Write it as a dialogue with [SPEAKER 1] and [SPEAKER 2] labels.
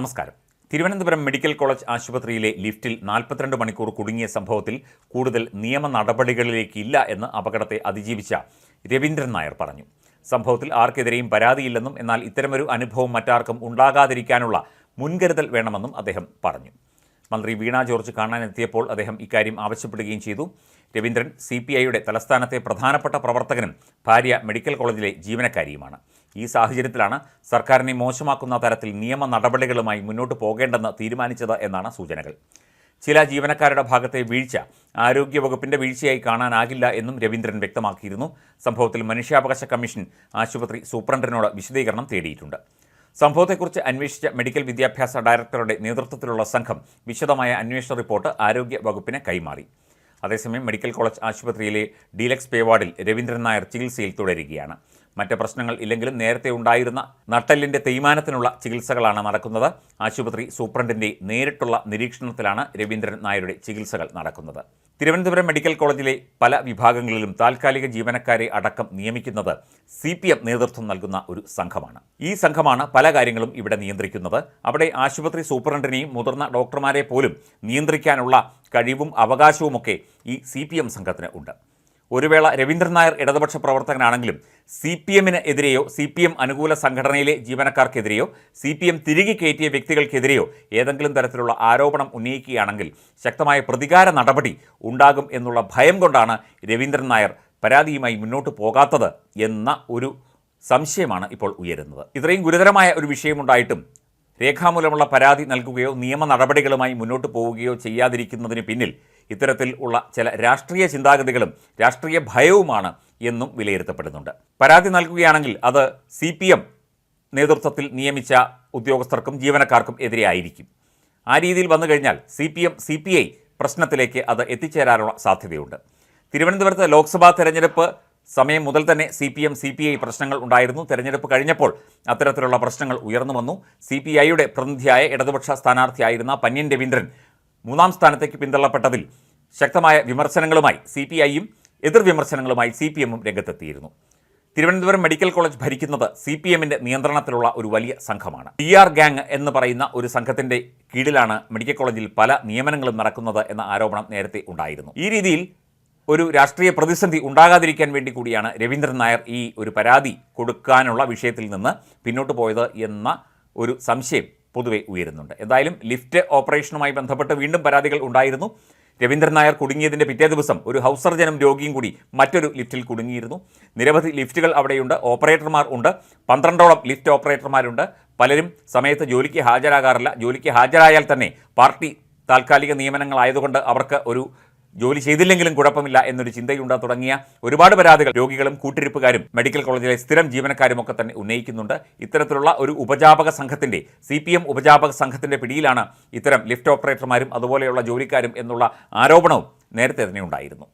[SPEAKER 1] നമസ്കാരം. Thiruvananthapuram medical college ആശുപത്രിയിലെ ലിഫ്റ്റിൽ നാൽപ്പത്തിരണ്ട് മണിക്കൂർ കുടുങ്ങിയ സംഭവത്തിൽ കൂടുതൽ നിയമ നടപടികളിലേക്കില്ല എന്ന് അപകടത്തെ അതിജീവിച്ച രവീന്ദ്രൻ നായർ പറഞ്ഞു. സംഭവത്തിൽ ആർക്കെതിരെയും പരാതിയില്ലെന്നും എന്നാൽ ഇത്തരമൊരു അനുഭവം മറ്റാർക്കും ഉണ്ടാകാതിരിക്കാനുള്ള മുൻകരുതൽ വേണമെന്നും അദ്ദേഹം പറഞ്ഞു. മന്ത്രി വീണ ജോർജ് കാണാനെത്തിയപ്പോൾ അദ്ദേഹം ഇക്കാര്യം ആവശ്യപ്പെടുകയും ചെയ്തു. രവീന്ദ്രൻ സി പി ഐയുടെ തലസ്ഥാനത്തെ പ്രധാനപ്പെട്ട പ്രവർത്തകനും ഭാര്യ മെഡിക്കൽ കോളേജിലെ ജീവനക്കാരിയുമാണ്. ഈ സാഹചര്യത്തിലാണ് സർക്കാരിനെ മോശമാക്കുന്ന തരത്തിൽ നിയമ നടപടികളുമായി മുന്നോട്ട് പോകേണ്ടെന്ന് തീരുമാനിച്ചത് എന്നാണ് സൂചനകൾ. ചില ജീവനക്കാരുടെ ഭാഗത്തെ വീഴ്ച ആരോഗ്യവകുപ്പിന്റെ വീഴ്ചയായി കാണാനാകില്ല എന്നും രവീന്ദ്രൻ വ്യക്തമാക്കിയിരുന്നു. സംഭവത്തിൽ മനുഷ്യാവകാശ കമ്മീഷൻ ആശുപത്രി സൂപ്രണ്ടിനോട് വിശദീകരണം തേടിയിട്ടുണ്ട്. സംഭവത്തെക്കുറിച്ച് അന്വേഷിച്ച മെഡിക്കൽ വിദ്യാഭ്യാസ ഡയറക്ടറുടെ നേതൃത്വത്തിലുള്ള സംഘം വിശദമായ അന്വേഷണ റിപ്പോർട്ട് ആരോഗ്യ വകുപ്പിന് കൈമാറി. അതേസമയം മെഡിക്കൽ കോളേജ് ആശുപത്രിയിലെ ഡീലക്സ് പേ വാർഡിൽ രവീന്ദ്രൻ നായർ ചികിത്സയിൽ തുടരുകയാണ്. മറ്റ് പ്രശ്നങ്ങൾ ഇല്ലെങ്കിലും നേരത്തെ ഉണ്ടായിരുന്ന നട്ടലിന്റെ തേയ്മാനത്തിനുള്ള ചികിത്സകളാണ് നടക്കുന്നത്. ആശുപത്രി സൂപ്രണ്ടിന്റെ നേരിട്ടുള്ള നിരീക്ഷണത്തിലാണ് രവീന്ദ്രൻ നായരുടെ ചികിത്സകൾ നടക്കുന്നത്. തിരുവനന്തപുരം മെഡിക്കൽ കോളേജിലെ പല വിഭാഗങ്ങളിലും താൽക്കാലിക ജീവനക്കാരെ അടക്കം നിയമിക്കുന്നത് സി പി എം നേതൃത്വം നൽകുന്ന ഒരു സംഘമാണ്. ഈ സംഘമാണ് പല കാര്യങ്ങളും ഇവിടെ നിയന്ത്രിക്കുന്നത്. അവിടെ ആശുപത്രി സൂപ്രണ്ടിനെയും മുതിർന്ന ഡോക്ടർമാരെ പോലും നിയന്ത്രിക്കാനുള്ള കഴിവും അവകാശവുമൊക്കെ ഈ സി പി എം സംഘത്തിന് ഉണ്ട്. ഒരു വേള രവീന്ദ്രൻ നായർ ഇടതുപക്ഷ പ്രവർത്തകനാണെങ്കിലും സി പി എമ്മിന് എതിരെയോ സി പി എം അനുകൂല സംഘടനയിലെ ജീവനക്കാർക്കെതിരെയോ സി പി എം തിരികെ കയറ്റിയ വ്യക്തികൾക്കെതിരെയോ ഏതെങ്കിലും തരത്തിലുള്ള ആരോപണം ഉന്നയിക്കുകയാണെങ്കിൽ ശക്തമായ പ്രതികാര നടപടി ഉണ്ടാകും എന്നുള്ള ഭയം കൊണ്ടാണ് രവീന്ദ്രൻ നായർ പരാതിയുമായി മുന്നോട്ട് പോകാത്തത് എന്ന ഒരു സംശയമാണ് ഇപ്പോൾ ഉയരുന്നത്. ഇത്രയും ഗുരുതരമായ ഒരു വിഷയമുണ്ടായിട്ടും രേഖാമൂലമുള്ള പരാതി നൽകുകയോ നിയമ നടപടികളുമായി മുന്നോട്ട് പോവുകയോ ചെയ്യാതിരിക്കുന്നതിന് പിന്നിൽ ഇത്തരത്തിൽ ഉള്ള ചില രാഷ്ട്രീയ ചിന്താഗതികളും രാഷ്ട്രീയ ഭയവുമാണ് എന്നും വിലയിരുത്തപ്പെടുന്നുണ്ട്. പരാതി നൽകുകയാണെങ്കിൽ അത് സി പി എം നേതൃത്വത്തിൽ നിയമിച്ച ഉദ്യോഗസ്ഥർക്കും ജീവനക്കാർക്കും എതിരെ ആയിരിക്കും. ആ രീതിയിൽ വന്നു കഴിഞ്ഞാൽ C P M C P I പ്രശ്നത്തിലേക്ക് അത് എത്തിച്ചേരാനുള്ള സാധ്യതയുണ്ട്. തിരുവനന്തപുരത്ത് ലോക്സഭാ തെരഞ്ഞെടുപ്പ് സമയം മുതൽ തന്നെ C P M C P I പ്രശ്നങ്ങൾ ഉണ്ടായിരുന്നു. തെരഞ്ഞെടുപ്പ് കഴിഞ്ഞപ്പോൾ അത്തരത്തിലുള്ള പ്രശ്നങ്ങൾ ഉയർന്നു വന്നു. സി പി ഐയുടെ പ്രതിനിധിയായ ഇടതുപക്ഷ സ്ഥാനാർത്ഥിയായിരുന്ന പന്യൻ രവീന്ദ്രൻ മൂന്നാം സ്ഥാനത്തേക്ക് പിന്തള്ളപ്പെട്ടതിൽ ശക്തമായ വിമർശനങ്ങളുമായി സി പി ഐയും എതിർ വിമർശനങ്ങളുമായി സി പി എമ്മും രംഗത്തെത്തിയിരുന്നു. തിരുവനന്തപുരം മെഡിക്കൽ കോളേജ് ഭരിക്കുന്നത് സി പി എമ്മിന്റെ നിയന്ത്രണത്തിലുള്ള ഒരു വലിയ സംഘമാണ്. ഡി ആർ ഗാങ് എന്ന് പറയുന്ന ഒരു സംഘത്തിന്റെ കീഴിലാണ് മെഡിക്കൽ കോളേജിൽ പല നിയമനങ്ങളും നടക്കുന്നത് എന്ന ആരോപണം നേരത്തെ ഉണ്ടായിരുന്നു. ഈ രീതിയിൽ ഒരു രാഷ്ട്രീയ പ്രതിസന്ധി ഉണ്ടാകാതിരിക്കാൻ വേണ്ടി കൂടിയാണ് രവീന്ദ്രൻ നായർ ഈ ഒരു പരാതി കൊടുക്കാനുള്ള വിഷയത്തിൽ നിന്ന് പിന്നോട്ട് പോയത് എന്ന ഒരു സംശയം പൊതുവെ ഉയരുന്നുണ്ട്. എന്തായാലും ലിഫ്റ്റ് ഓപ്പറേഷനുമായി ബന്ധപ്പെട്ട് വീണ്ടും പരാതികൾ ഉണ്ടായിരുന്നു. രവീന്ദ്രൻ നായർ കുടുങ്ങിയതിന്റെ പിറ്റേ ദിവസം ഒരു ഹൗസ് സർജനും രോഗിയും കൂടി മറ്റൊരു ലിഫ്റ്റിൽ കുടുങ്ങിയിരുന്നു. നിരവധി ലിഫ്റ്റുകൾ അവിടെയുണ്ട്. ഓപ്പറേറ്റർമാർ ഉണ്ട്. പന്ത്രണ്ടോളം ലിഫ്റ്റ് ഓപ്പറേറ്റർമാരുണ്ട്. പലരും സമയത്ത് ജോലിക്ക് ഹാജരാകാറില്ല. ജോലിക്ക് ഹാജരായാൽ തന്നെ പാർട്ടി താൽക്കാലിക നിയമനങ്ങളായതുകൊണ്ട് അവർക്ക് ഒരു ജോലി ചെയ്തില്ലെങ്കിലും കുഴപ്പമില്ല എന്നൊരു ചിന്തയുണ്ട് തുടങ്ങിയ ഒരുപാട് പരാതികൾ രോഗികളും കൂട്ടിരിപ്പുകാരും മെഡിക്കൽ കോളേജിലെ സ്ഥിരം ജീവനക്കാരും ഒക്കെ തന്നെ ഉന്നയിക്കുന്നുണ്ട്. ഇത്തരത്തിലുള്ള ഒരു ഉപജാപക സംഘത്തിന്റെ സി പി എം ഉപജാപക സംഘത്തിന്റെ പിടിയിലാണ് ഇത്തരം ലിഫ്റ്റ് ഓപ്പറേറ്റർമാരും അതുപോലെയുള്ള ജോലിക്കാരും എന്നുള്ള ആരോപണവും നേരത്തെ തന്നെ ഉണ്ടായിരുന്നു.